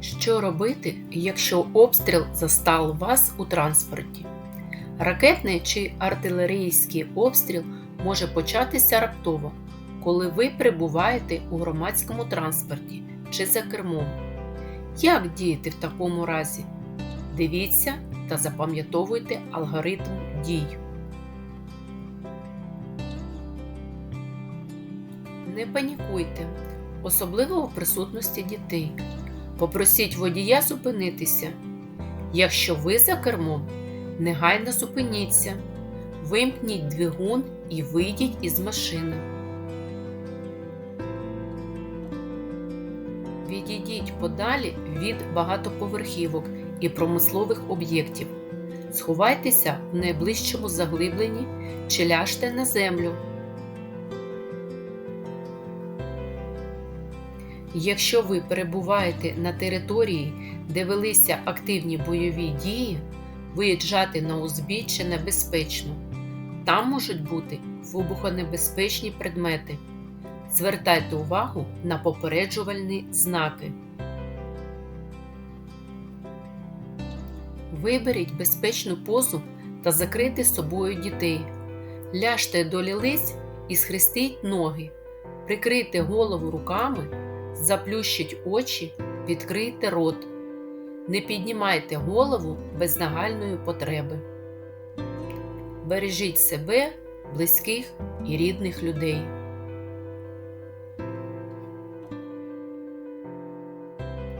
Що робити, якщо обстріл застав вас у транспорті? Ракетний чи артилерійський обстріл може початися раптово, коли ви перебуваєте у громадському транспорті чи за кермом. Як діяти в такому разі? Дивіться та запам'ятовуйте алгоритм дій. Не панікуйте, особливо у присутності дітей. Попросіть водія зупинитися. Якщо ви за кермом, негайно зупиніться, вимкніть двигун і вийдіть із машини. Відійдіть подалі від багатоповерхівок і промислових об'єктів. Сховайтеся в найближчому заглибленні чи ляжте на землю. Якщо ви перебуваєте на території, де велися активні бойові дії, виїжджати на узбіччя небезпечно. Там можуть бути вибухонебезпечні предмети. Звертайте увагу на попереджувальні знаки. Виберіть безпечну позу та закрийте собою дітей. Ляжте до лілиць і схрестіть ноги. Прикрийте голову руками, заплющіть очі, відкрийте рот. Не піднімайте голову без нагальної потреби. Бережіть себе, близьких і рідних людей.